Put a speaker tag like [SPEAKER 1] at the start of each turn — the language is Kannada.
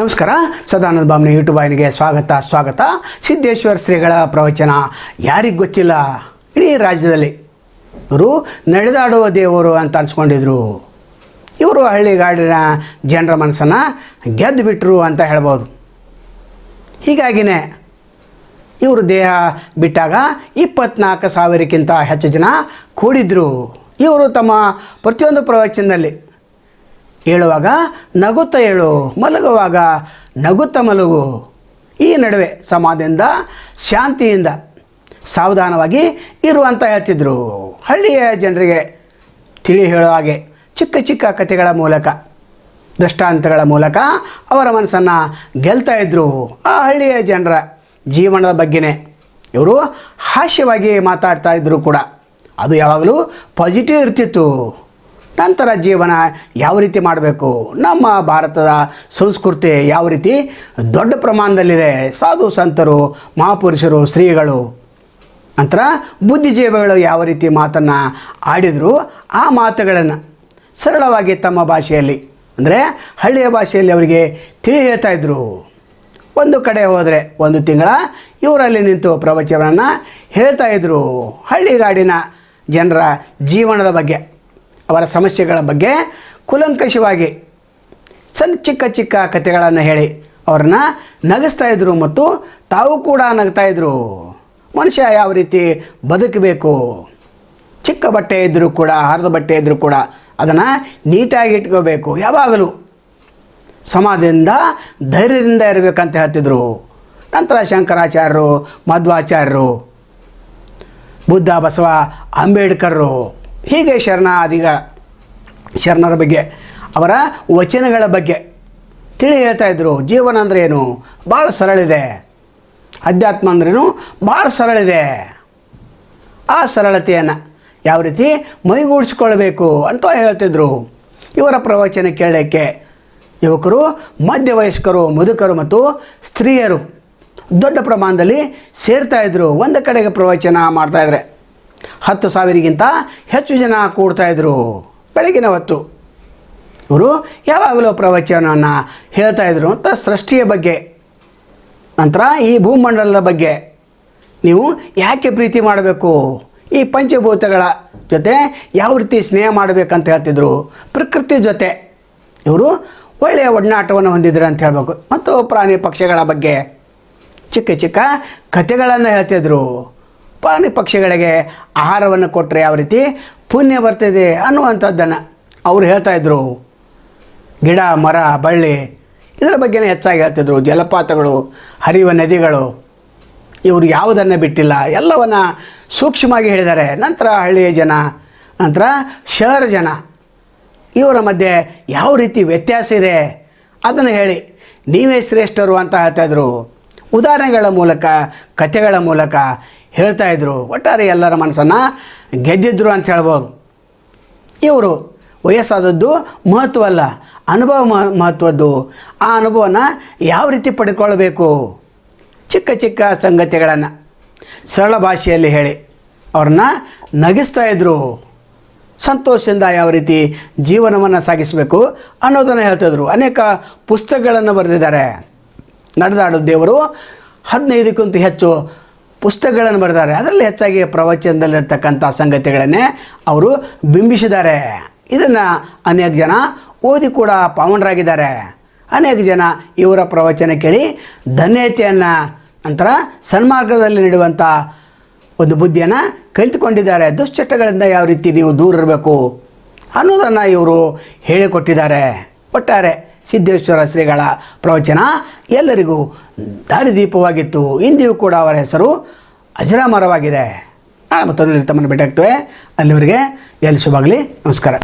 [SPEAKER 1] ನಮಸ್ಕಾರ. ಸದಾನಂದ ಬಾಮ್ನ ಯೂಟ್ಯೂಬ್ ವಾಹಿನಿಗೆ ಸ್ವಾಗತ ಸ್ವಾಗತ. ಸಿದ್ದೇಶ್ವರ ಶ್ರೀಗಳ ಪ್ರವಚನ. ಯಾರಿಗೆ ಗೊತ್ತಿಲ್ಲ? ಇಡೀ ರಾಜ್ಯದಲ್ಲಿ. ಇವರು ನಡೆದಾಡುವ ದೇವರು ಅಂತ ಅನ್ಸ್ಕೊಂಡಿದ್ರು. ಇವರು ಹಳ್ಳಿಗಾಡಿನ ಜನರ ಮನಸ್ಸನ್ನು ಗೆದ್ದು ಬಿಟ್ಟರು ಅಂತ ಹೇಳ್ಬೋದು. ಹೀಗಾಗಿನೇ ಇವರು ದೇಹ ಬಿಟ್ಟಾಗ ಇಪ್ಪತ್ನಾಲ್ಕು ಸಾವಿರಕ್ಕಿಂತ ಹೆಚ್ಚು ಜನ ಕೂಡಿದ್ರು. ಇವರು ತಮ್ಮ ಪ್ರತಿಯೊಂದು ಪ್ರವಚನದಲ್ಲಿ ಏಳುವಾಗ ನಗುತ್ತ ಹೇಳು ಮಲಗುವಾಗ ನಗುತ್ತ ಮಲಗು. ಈ ನಡುವೆ ಸಮಾಧಿಯಿಂದ, ಶಾಂತಿಯಿಂದ ಸಾವಧಾನವಾಗಿ ಇರುವಂತ ಹೇಳ್ತಿದ್ರು. ಹಳ್ಳಿಯ ಜನರಿಗೆ ತಿಳಿ ಹೇಳೋ ಹಾಗೆ ಚಿಕ್ಕ ಚಿಕ್ಕ ಕಥೆಗಳ ಮೂಲಕ, ದೃಷ್ಟಾಂತಗಳ ಮೂಲಕ ಅವರ ಮನಸ್ಸನ್ನು ಗೆಲ್ತಾ ಇದ್ದರು ಆ ಹಳ್ಳಿಯ ಜನರ ಜೀವನದ ಬಗ್ಗೆನೇ ಇವರು ಹಾಸ್ಯವಾಗಿ ಮಾತಾಡ್ತಾ ಇದ್ದರು ಕೂಡ. ಅದು ಯಾವಾಗಲೂ ಪಾಸಿಟಿವ್ ಇರ್ತಿತ್ತು. ನಂತರ ಜೀವನ ಯಾವ ರೀತಿ ಮಾಡಬೇಕು? ನಮ್ಮ ಭಾರತದ ಸಂಸ್ಕೃತಿ ಯಾವ ರೀತಿ? ದೊಡ್ಡ ಪ್ರಮಾಣದಲ್ಲಿದೆ. ಸಾಧು ಸಂತರು, ಮಹಾಪುರುಷರು, ಸ್ತ್ರೀಗಳು. ನಂತರ ಬುದ್ಧಿಜೀವಿಗಳು ಯಾವ ರೀತಿ ಮಾತನ್ನು ಆಡಿದರು? ಆ ಮಾತುಗಳನ್ನು ಸರಳವಾಗಿ ತಮ್ಮ ಭಾಷೆಯಲ್ಲಿ, ಅಂದರೆ ಹಳ್ಳಿಯ ಭಾಷೆಯಲ್ಲಿ ಅವರಿಗೆ ತಿಳಿ ಹೇಳ್ತಾ ಇದ್ದರು ಒಂದು ಕಡೆ ಹೋದರೆ ಒಂದು ತಿಂಗಳ ಇವರಲ್ಲಿ ನಿಂತು ಪ್ರವಚನವನ್ನು ಹೇಳ್ತಾ ಇದ್ದರು ಹಳ್ಳಿಗಾಡಿನ ಜನರ ಜೀವನದ ಬಗ್ಗೆ. ಅವರ ಸಮಸ್ಯೆಗಳ ಬಗ್ಗೆ ಕುಲಂಕಷವಾಗಿ ಸಣ್ಣ ಚಿಕ್ಕ ಚಿಕ್ಕ ಕಥೆಗಳನ್ನು ಹೇಳಿ ಅವ್ರನ್ನ ನಗಿಸ್ತಾ ಇದ್ರು ಮತ್ತು ತಾವು ಕೂಡ ನಗ್ತಾ ಇದ್ರು. ಮನುಷ್ಯ ಯಾವ ರೀತಿ ಬದುಕಬೇಕು? ಚಿಕ್ಕ ಬಟ್ಟೆ ಇದ್ದರೂ ಕೂಡ ಹರಿದ ಬಟ್ಟೆ ಇದ್ದರೂ ಕೂಡ ಅದನ್ನು ನೀಟಾಗಿ ಇಟ್ಕೋಬೇಕು. ಯಾವಾಗಲೂ ಸಮಾಧಿಯಿಂದ ಧೈರ್ಯದಿಂದ ಇರಬೇಕಂತ ಹೇಳ್ತಿದ್ರು. ನಂತರ ಶಂಕರಾಚಾರ್ಯರು, ಮಧ್ವಾಚಾರ್ಯರು, ಬುದ್ಧ, ಬಸವ, ಅಂಬೇಡ್ಕರ್ರು. ಹೀಗೆ ಶರಣಾದಿಗಳ ಶರಣರ ಬಗ್ಗೆ, ಅವರ ವಚನಗಳ ಬಗ್ಗೆ ತಿಳಿ ಹೇಳ್ತಾ ಇದ್ರು. ಜೀವನ ಅಂದ್ರೆ ಏನು? ಭಾಳ ಸರಳಿದೆ ಅಧ್ಯಾತ್ಮ ಅಂದ್ರೇನು ಭಾಳ ಸರಳಿದೆ ಆ ಸರಳತೆಯನ್ನು ಯಾವ ರೀತಿ? ಮೈಗೂಡಿಸ್ಕೊಳ್ಬೇಕು ಅಂತ ಹೇಳ್ತಿದ್ರು. ಇವರ ಪ್ರವಚನ ಕೇಳೋಕ್ಕೆ ಯುವಕರು, ಮಧ್ಯವಯಸ್ಕರು, ಮುದುಕರು ಮತ್ತು ಸ್ತ್ರೀಯರು ದೊಡ್ಡ ಪ್ರಮಾಣದಲ್ಲಿ ಸೇರ್ತಾ ಇದ್ರು. ಒಂದು ಕಡೆಗೆ ಪ್ರವಚನ ಮಾಡ್ತಾಯಿದ್ರೆ ಹತ್ತು ಸಾವಿರಗಿಂತ ಹೆಚ್ಚು ಜನ ಕೂಡ್ತಾಯಿದ್ರು ಬೆಳಗಿನ ಹೊತ್ತು. ಇವರು ಯಾವಾಗಲೂ ಪ್ರವಚನವನ್ನು ಹೇಳ್ತಾ ಇದ್ರು ಅಂತ ಸೃಷ್ಟಿಯ ಬಗ್ಗೆ. ನಂತರ ಈ ಭೂಮಂಡಲದ ಬಗ್ಗೆ. ನೀವು ಯಾಕೆ ಪ್ರೀತಿ ಮಾಡಬೇಕು? ಈ ಪಂಚಭೂತಗಳ ಜೊತೆ ಯಾವ ರೀತಿ ಸ್ನೇಹ ಮಾಡಬೇಕಂತ ಹೇಳ್ತಿದ್ರು? ಪ್ರಕೃತಿ ಜೊತೆ. ಇವರು ಒಳ್ಳೆಯ ಒಡನಾಟವನ್ನು ಹೊಂದಿದ್ರು ಅಂತ ಹೇಳ್ಬೇಕು. ಮತ್ತು ಪ್ರಾಣಿ ಪಕ್ಷಿಗಳ ಬಗ್ಗೆ. ಚಿಕ್ಕ ಚಿಕ್ಕ ಕಥೆಗಳನ್ನು ಹೇಳ್ತಿದ್ರು. ಪ್ರಾಣಿ ಪಕ್ಷಿಗಳಿಗೆ ಆಹಾರವನ್ನು ಕೊಟ್ಟರೆ ಯಾವ ರೀತಿ ಪುಣ್ಯ ಬರ್ತಿದೆ ಅನ್ನುವಂಥದ್ದನ್ನು ಅವರು ಹೇಳ್ತಾಯಿದ್ರು ಗಿಡ, ಮರ, ಬಳ್ಳಿ, ಇದರ ಬಗ್ಗೆನೇ ಹೆಚ್ಚಾಗಿ ಹೇಳ್ತಿದ್ರು. ಜಲಪಾತಗಳು ಹರಿಯುವ ನದಿಗಳು, ಇವರು ಯಾವುದನ್ನು ಬಿಟ್ಟಿಲ್ಲ. ಎಲ್ಲವನ್ನು ಸೂಕ್ಷ್ಮವಾಗಿ ಹೇಳಿದ್ದಾರೆ. ನಂತರ ಹಳ್ಳಿಯ ಜನ, ನಂತರ ಶಹರ ಜನ, ಇವರ ಮಧ್ಯೆ ಯಾವ ರೀತಿ ವ್ಯತ್ಯಾಸ ಇದೆ? ಅದನ್ನು ಹೇಳಿ, ನೀವೇ ಶ್ರೇಷ್ಠರು ಅಂತ ಹೇಳ್ತಾಯಿದ್ರು ಉದಾಹರಣೆಗಳ ಮೂಲಕ, ಕಥೆಗಳ ಮೂಲಕ ಹೇಳ್ತಾಯಿದ್ರು ಒಟ್ಟಾರೆ ಎಲ್ಲರ ಮನಸ್ಸನ್ನು ಗೆದ್ದಿದ್ರು ಅಂತ ಹೇಳ್ಬೋದು. ಇವರು ವಯಸ್ಸಾದದ್ದು ಮಹತ್ವ ಅಲ್ಲ. ಅನುಭವ ಮಹ, ಮಹತ್ವದ್ದು. ಆ ಅನುಭವನ ಯಾವ ರೀತಿ ಪಡ್ಕೊಳ್ಬೇಕು? ಚಿಕ್ಕ ಚಿಕ್ಕ ಸಂಗತಿಗಳನ್ನು ಸರಳ ಭಾಷೆಯಲ್ಲಿ ಹೇಳಿ. ಅವ್ರನ್ನ ನಗಿಸ್ತಾ ಇದ್ದರು ಸಂತೋಷದಿಂದ ಯಾವ ರೀತಿ ಜೀವನವನ್ನು ಸಾಗಿಸಬೇಕು ಅನ್ನೋದನ್ನು ಹೇಳ್ತಿದ್ರು ಅನೇಕ ಪುಸ್ತಕಗಳನ್ನು ಬರೆದಿದ್ದಾರೆ. ನಡೆದಾಡೋ ದೇವರು ಹದಿನೈದಕ್ಕಿಂತ ಹೆಚ್ಚು ಪುಸ್ತಕಗಳನ್ನು ಬರೆದಾರೆ. ಅದರಲ್ಲಿ ಹೆಚ್ಚಾಗಿ ಪ್ರವಚನದಲ್ಲಿರ್ತಕ್ಕಂಥ ಸಂಗತಿಗಳನ್ನೇ ಅವರು ಬಿಂಬಿಸಿದ್ದಾರೆ. ಇದನ್ನು ಅನೇಕ ಜನ ಓದಿ ಕೂಡ ಪಾವನರಾಗಿದ್ದಾರೆ. ಅನೇಕ ಜನ ಇವರ ಪ್ರವಚನ ಕೇಳಿ ಧನ್ಯತೆಯನ್ನು ನಂತರ ಸನ್ಮಾರ್ಗದಲ್ಲಿ ನೀಡುವಂಥ ಒಂದು ಬುದ್ಧಿಯನ್ನು ಕಲಿತುಕೊಂಡಿದ್ದಾರೆ. ದುಶ್ಚಟಗಳಿಂದ ಯಾವ ರೀತಿ ನೀವು ದೂರ ಇರಬೇಕು ಅನ್ನೋದನ್ನು ಇವರು ಹೇಳಿಕೊಟ್ಟಿದ್ದಾರೆ. ಒಟ್ಟಾರೆ ಸಿದ್ದೇಶ್ವರ ಶ್ರೀಗಳ ಪ್ರವಚನ ಎಲ್ಲರಿಗೂ ದಾರಿದೀಪವಾಗಿತ್ತು. ಇಂದಿಯೂ ಕೂಡ ಅವರ ಹೆಸರು ಅಜರಾಮರವಾಗಿದೆ. ನಾಳೆ ಮತ್ತೊಂದು ತಮ್ಮನ್ನು ಭೇಟಿಯಾಗ್ತೇವೆ ಅಲ್ಲಿವರೆಗೆ ಎಲ್ಲಿ ಶುಭಾಗಲಿ ನಮಸ್ಕಾರ.